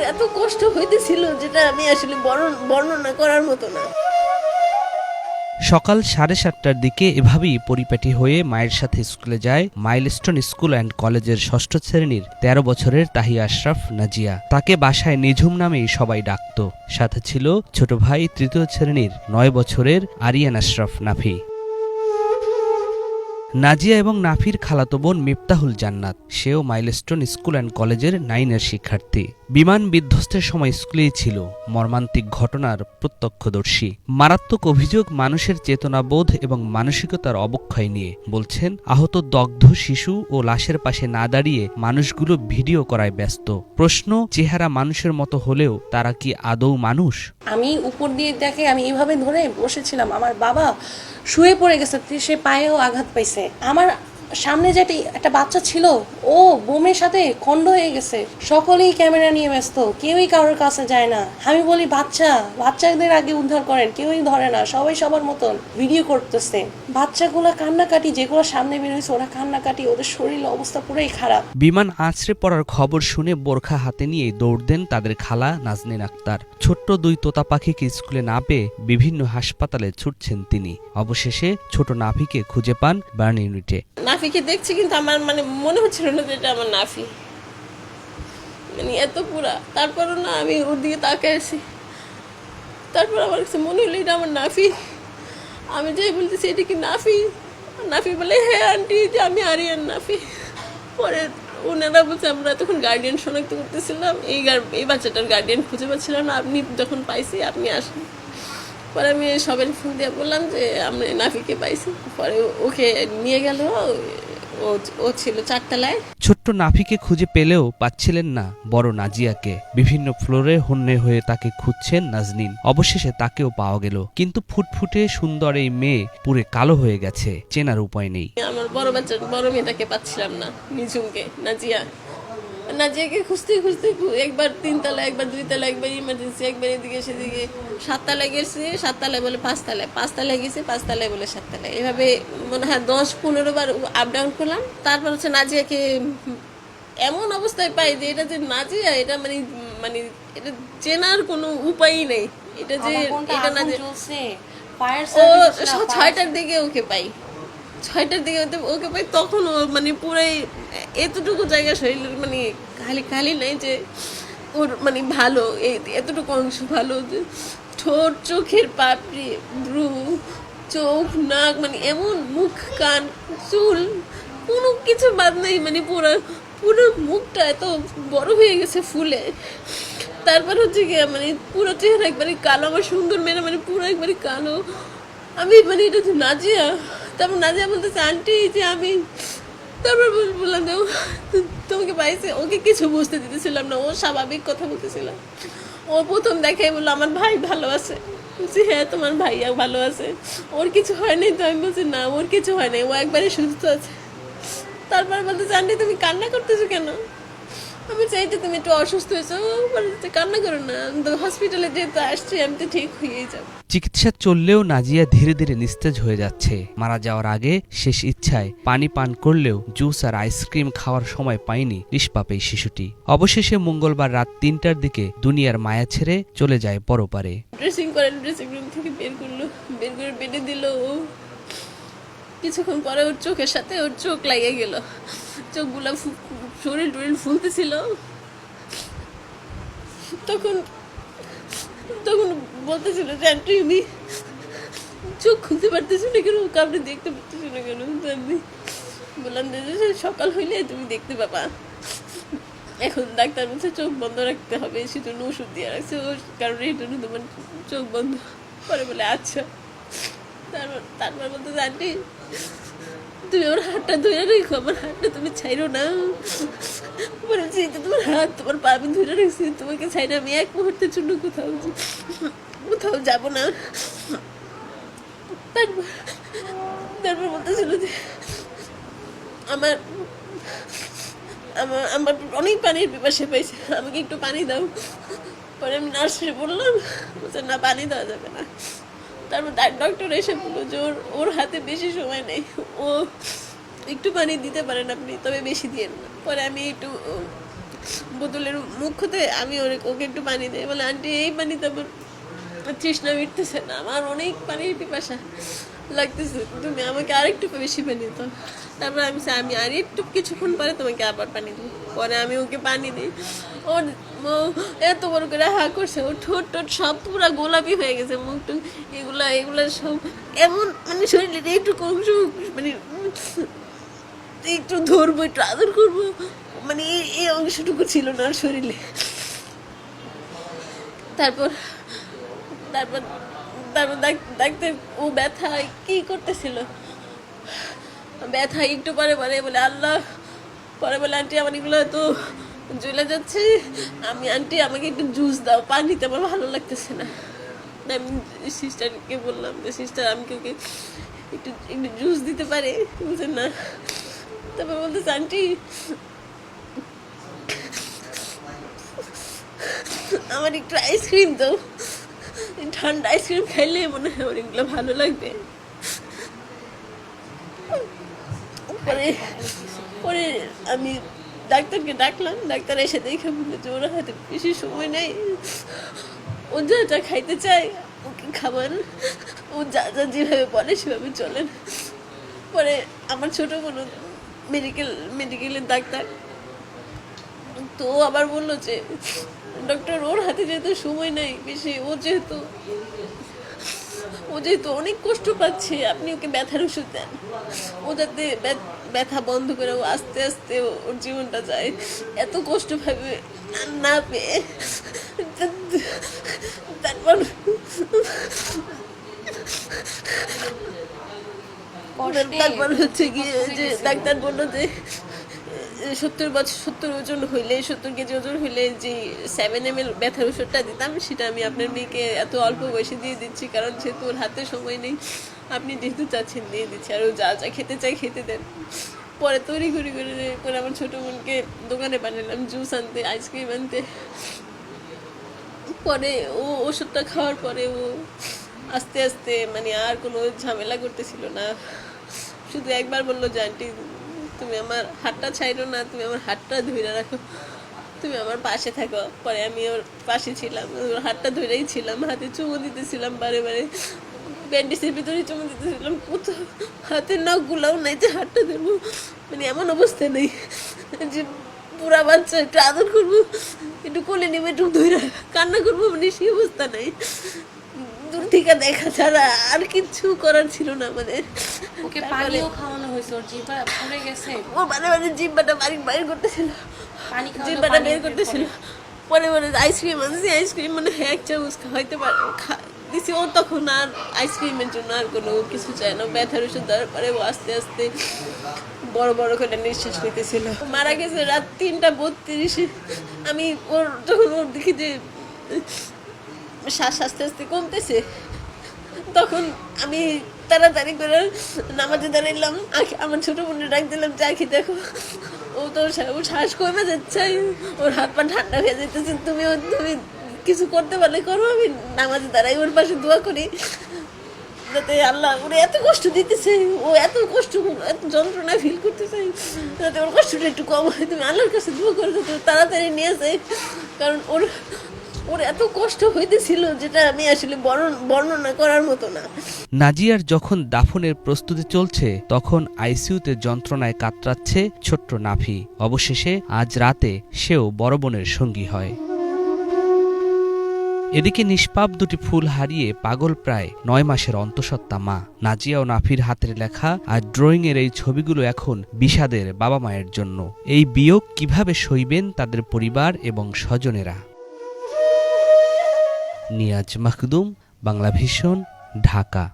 পরে এত কষ্ট হইতেছিল যেটা আমি আসলে বর্ণনা করার মতো না। সকাল সাড়ে সাতটার দিকে এভাবেই পরিপাটি হয়ে মায়ের সাথে স্কুলে যায় মাইলস্টোন স্কুল অ্যান্ড কলেজের ষষ্ঠ শ্রেণির তেরো বছরের তাহি আশরাফ নাজিয়া। তাকে বাসায় নিঝুম নামেই সবাই ডাকত। সাথে ছিল ছোট ভাই তৃতীয় শ্রেণির নয় বছরের আরিয়ান আশরাফ নাফি। নাজিয়া এবং নাফির খালাতো বোন মিফতাহুল জান্নাত, সেও মাইলস্টোন স্কুল অ্যান্ড কলেজের নাইনের শিক্ষার্থী। বিমান বিধ্বস্তের সময় স্কুলেই ছিল মর্মান্তিক ঘটনার প্রত্যক্ষদর্শী। মারাত্মক অভিযোগ মানুষের চেতনাবোধ এবং মানসিকতার অবক্ষয় নিয়ে, বলছেন, আহত দগ্ধ শিশু ও লাশের পাশে না দাঁড়িয়ে মানুষগুলো ভিডিও করায় ব্যস্ত। প্রশ্ন, চেহারা মানুষের মতো হলেও তারা কি আদৌ মানুষ? আমি উপর দিয়ে দেখে আমি এইভাবে ধরে বসেছিলাম, আমার বাবা শুয়ে পড়ে গেছে, সে পায়েও আঘাত পাইছে। আমার সামনে যে একটা বাচ্চা ছিল ও বোমের সাথে খণ্ড হয়ে গেছে। সকলেই ক্যামেরা নিয়ে ব্যস্ত। কেউই কারোর কাছে যায় না। আমি বলি বাচ্চা বাচ্চাদের আগে উদ্ধার করেন। কেউই ধরে না। সবাই সবার মতন ভিডিও করতেছে। বাচ্চাগুলা কান্নাকাটি যেগুলো সামনে বের হয়েছে ওরা কান্নাকাটি। ওদের শরীর অবস্থা পুরোই খারাপ। বিমান আছড়ে পড়ার খবর শুনে বোরখা হাতে নিয়ে দৌড় দেন তাদের খালা নাজনীন আক্তার। ছোট্ট দুই তোতা পাখিকে স্কুলে না পেয়ে বিভিন্ন হাসপাতালে ছুটছেন তিনি। অবশেষে ছোট নাফিকে খুঁজে পান বার্ন ইউনিটে। নাফিকে দেখছি কিন্তু আমার মানে মনে হচ্ছিল না যে এটা আমার নাফি। মানে এত পুরা। না আমি ওর দিকে তাকায় আছি। তারপর আমার কাছে মনে হলো এটা আমার নাফি। আমি বলতেছি, এটা কি নাফি? নাফি বলে হ্যাঁ আন্টি যে আমি আরিয়ান নাফি। পরে ওনারা বলছে, আমরা তখন গার্ডিয়ান শনাক্ত করতেছিলাম। এই এই বাচ্চাটার গার্ডিয়ান খুঁজে পাচ্ছিলাম না। আপনি যখন পাইছি, আপনি আসেন। পরে আমি সবাই ফোন দিয়ে বললাম যে আমি নাফিকে পাইছি। পরে ওকে নিয়ে গেল। ও ছিল চারতলায়। ছোট্ট নাফিকে খুঁজে পেলেও পাচ্ছিলেন না বড় নাজিয়াকে। বিভিন্ন ফ্লোরে হন্যে হয়ে তাকে খুঁজছেন নাজনীন। অবশেষে তাকেও পাওয়া গেল। কিন্তু ফুটফুটে সুন্দর এই মেয়ে পুরে কালো হয়ে গেছে। চেনার উপায় নেই। আমার বড় বাচ্চা বড় মেয়ে তাকে পাচ্ছিলাম না নিঝুমকে নাজিয়া। নাজিয়াকে খুঁজতে খুঁজতে একবার তিনতলা একবার দুই দুইতলা একবার ইমার্জেন্সি একবার এদিকে সেদিকে। সাততলায় গেছে সাততলায় বলে পাঁচতলায় পাঁচতলায় গেছে পাঁচতলায় বলে সাততলায় এভাবে মনে হয় দশ পনেরো বার আপ ডাউন করলাম। তারপর হচ্ছে নাজিয়াকে এমন অবস্থায় পাই যে এটা যে নাজিয়া এটা মানে মানে এটা চেনার কোনো উপায়ই নেই। এটা যে এটা না যে ছয়টার দিকে ওকে পাই। ছয়টার দিকে ওকে পাই তখন ও মানে পুরাই এতটুকু জায়গা শরীরের মানে খালি খালি নাই যে ওর মানে ভালো এতটুকু অংশ ভালো যে ঠোঁট, চোখের পাপড়ি ভ্রু চোখ, নাক মানে এমন মুখ, কান, চুল, কোনো কিছু বাদ নেই মানে পুরো পুরো মুখটা এত বড় হয়ে গেছে ফুলে। তারপর হচ্ছে গিয়ে মানে পুরো চেহারা একবারে কালো, আমার সুন্দর মেয়েরা মানে পুরো একবারে কালো। আমি মানে এটা নাজিয়া তারপর নাজিয়া বলতেছে, আন্টি যে আমি তারপর বল- বললাম যে তোমাকে পাইছে ওকে কিছু বুঝতে দিতেছিলাম না, ও স্বাভাবিক কথা বলতেছিলাম ও প্রথম দেখাই বলল, আমার ভাই ভালো আছে। বলছি হ্যাঁ তোমার ভাইয়া ভালো আছে। ওর কিছু হয় নাই তো? আমি বলছি, না, ওর কিছু হয় নাই, ও একবারে সুস্থ আছে। তারপর বলতে আন্টি, তুমি কান্না করতেছো কেন? আমি চাই যে তুমি একটু অসুস্থ হয়েছো। কান্না করো না হসপিটালে যেহেতু আসছি আমি তো ঠিক হয়েই যাব। চিকিৎসা চললেও নাজিয়া ধীরে ধীরে নিস্তেজ হয়ে যাচ্ছে। মারা যাওয়ার আগে শেষ ইচ্ছায় পানি পান করলেও জুস আর আইসক্রিম খাওয়ার সময় পায়নি নিষ্পাপ এই শিশুটি। অবশেষে মঙ্গলবার রাত তিনটার দিকে দুনিয়ার মায়া ছেড়ে চলে যায় পরপারে। ড্রেসিং করেন ড্রেসিং রুম থেকে বের করল। বের করে বেডে দিল কিছুক্ষণ পরে ওর চোখের সাথে ওর চোখ লাগিয়ে গেল। চোখগুলা শরীর টরিল ফুলতেছিল। তখন তখন বলতেছিল যে আন্টি, আমি চোখ খুলতে পারতেছি না কেন? আপনি দেখতে পারতেছি না কেন? আমি বললাম যে সকাল হইলে তুমি দেখতে পাবা। এখন ডাক্তার বলছে চোখ বন্ধ রাখতে হবে, সেজন্য ওষুধ দিয়ে রাখছে। ওর কারণে এই জন্য তোমার চোখ বন্ধ। পরে বলে আচ্ছা। তারপর তারপর বলতে আন্টি তুমি ওর হাতটা ধরে রেখো, আমার হাতটা তুমি ছাইরো না। বলেছি এটা তোমার হাত, তোমার পা আমি ধরে রেখেছি, তোমাকে ছাইরে আমি এক মুহূর্তের জন্য কোথাও কোথাও যাব না। তারপর তারপর বলতেছিল যে আমার আমার আমার অনেক পানির পিপাসে পাইছে আমাকে একটু পানি দাও। পরে আমি নার্সে বললাম না, পানি দেওয়া যাবে না। তারপর ডক্টর এসে বলল যে ওর ওর হাতে বেশি সময় নেই। ও একটু পানি দিতে পারেন আপনি, তবে বেশি দিয়েন না পরে আমি একটু বোতলের মুখতে আমি ওরে- ওকে একটু পানি দিই। বলে, আন্টি, এই পানিতে আমার তৃষ্ণা মিটতেছে না। আমার অনেক পানির পিপাসা লাগতেছে। তুমি আমাকে আরেকটু বেশি পানি দাও। তারপর আমি আমি আর একটু কিছুক্ষণ পরে তোমাকে আবার পানি দিই। পরে আমি ওকে পানি দিই। ওর এত বড় করে হা করছে ওর ঠোঁট টোট সব পুরো গোলাপি হয়ে গেছে মুখ টুক এগুলা এগুলা সব এমন মানে শরীরে একটু অংশ মানে একটু ধরবো, একটু আদর করব মানে এই- অংশটুকু ছিল না শরীরে। তারপর তারপর তারপর ডাক্তার ও ব্যথা, কি করতেছিল? ব্যথা একটু পরে পরে বলে, আল্লাহ, পরে বলে, আন্টি, আমার এগুলো তো জ্বলে যাচ্ছে। আমি আন্টি, আমাকে একটু জুস দাও। পানিতে আমার ভালো লাগতেছে না। আমি সিস্টারকে বললাম যে সিস্টার আমি কি ওকে একটু একটু জুস দিতে পারি? বলছে, না। তারপর বলতেছে, আন্টি, আমার একটু আইসক্রিম দাও। ঠান্ডা আইসক্রিম খাইলে মনে হয় ওর এগুলো ভালো লাগবে। পরে পরে আমি ডাক্তারকে ডাকলাম, ডাক্তার এসে দেখে বলল যে ওর হাতে বেশি সময় নেই। ও যা যা খাইতে চায়, ওকে খাবার। ও যা যা যেভাবে বলে সেভাবে চলেন পরে আমার ছোট বোন মেডিকেল মেডিকেলের ডাক্তার। তো আবার বলল যে ডক্টর ওর হাতে যেহেতু সময় নেই, বেশি, ও যেহেতু ও যেহেতু অনেক কষ্ট পাচ্ছে আপনি ওকে ব্যথার ওষুধ দেন। ও যাতে ব্যথা বন্ধ করে ও আস্তে আস্তে ওর জীবনটা যায়। এত কষ্ট ভাবে না পেয়ে তারপর তারপর হচ্ছে গিয়ে যে ডাক্তার বলল যে সত্তর বছর, সত্তর ওজন হইলে, সত্তর কেজি ওজন হইলে যে সেভেন এম এল ব্যথার ওষুধটা দিতাম, সেটা আমি আপনার মেয়েকে এত অল্প বয়সে দিয়ে দিচ্ছি, কারণ যেহেতু ওর হাতে সময় নেই, আপনি যেহেতু চাচ্ছেন দিয়ে দিচ্ছি, আর ও যা যা খেতে চাই খেতে দেন। পরে তৈরি করে করে করে আমার ছোটো বোনকে দোকানে বানালাম, জুস আনতে, আইসক্রিম আনতে। পরে ও ওষুধটা খাওয়ার পরে ও আস্তে আস্তে মানে আর কোনো ঝামেলা করতেছিল না। শুধু একবার বলল যে, আন্টি তুমি আমার হাতটা ছাইরো না, তুমি আমার হাতটা ধুইরা রাখো। তুমি আমার পাশে থাকো। পরে আমি ওর পাশে ছিলাম। ওর হাতটা ধরেই ছিলাম। হাতে চুমু দিতেছিলাম বারে বারে। ব্যান্ডেজের ভিতরে চুমু দিতেছিলাম। কোথাও হাতের নখগুলোও নাই যে হাতটা দেবো মানে এমন অবস্থা নেই যে পুরা বাচ্চা একটু আদর করব, একটু কোলে নেবে একটু ধরে কান্না করব মানে সেই অবস্থা নাই। দূর থেকে দেখা ছাড়া আর কিচ্ছু করার ছিল না আমাদের। ওকে পানিও খাওয়ানো হয়েছে ওর পড়ে গেছে। ও মানে মানে জিব্বাটা বাড়ি বাইর করতেছিল। পানি জিব্বাটা বের করতেছিল। পরে। পরে আইসক্রিম আনছি আইসক্রিম মানে এক চামচ পারে দিছি। ও তখন আর আইসক্রিমের জন্য আর কোনো কিছু চায় না। ব্যথার ওষুধ দেওয়ার পরে ও আস্তে আস্তে বড় বড় করে নিঃশ্বাস নিতেছিল। মারা গেছে রাত তিনটা বত্রিশে। আমি ওর যখন ওর দেখি যে শ্বাস আস্তে আস্তে কমতেছে তখন আমি তাড়াতাড়ি করে নামাজে দাঁড়াইলাম। আমার ছোট বোনের ডাক দিলাম যে, আখি, দেখো, ও তো ও শ্বাস কমে যাচ্ছে। ওর হাত পা ঠান্ডা হয়ে যেতেছে তুমি তুমি কিছু করতে পারলে করো, আমি নামাজে দাঁড়াই, ওর পাশে দোয়া করি। যাতে আল্লাহ ওরে এত কষ্ট দিতেছে, ও এত কষ্ট, এত যন্ত্রণা ফিল করতেছে, যাতে ওর কষ্টটা একটু কম হয়। তুমি আল্লাহর কাছে দোয়া করে, যাতে তাড়াতাড়ি নিয়ে যায়। কারণ ওর ওর এত কষ্ট হইতেছিল যেটা আমি আসলে বর্ণ- বর্ণনা করার মতো না। নাজিয়ার যখন দাফনের প্রস্তুতি চলছে, তখন আইসিইউতে যন্ত্রণায় কাতরাচ্ছে ছোট্ট নাফি। অবশেষে আজ রাতে সেও বড় বোনের সঙ্গী হয়। এদিকে নিষ্পাপ দুটি ফুল হারিয়ে পাগল প্রায় নয় মাসের অন্তঃসত্ত্বা মা। নাজিয়া ও নাফির হাতের লেখা আর ড্রয়িংয়ের এই ছবিগুলো এখন বিষাদের বাবা মায়ের জন্য। এই বিয়োগ কীভাবে সইবেন তাদের পরিবার এবং স্বজনেরা? নিয়াজ মাখদুম বাংলা ভীষণ ঢাকা।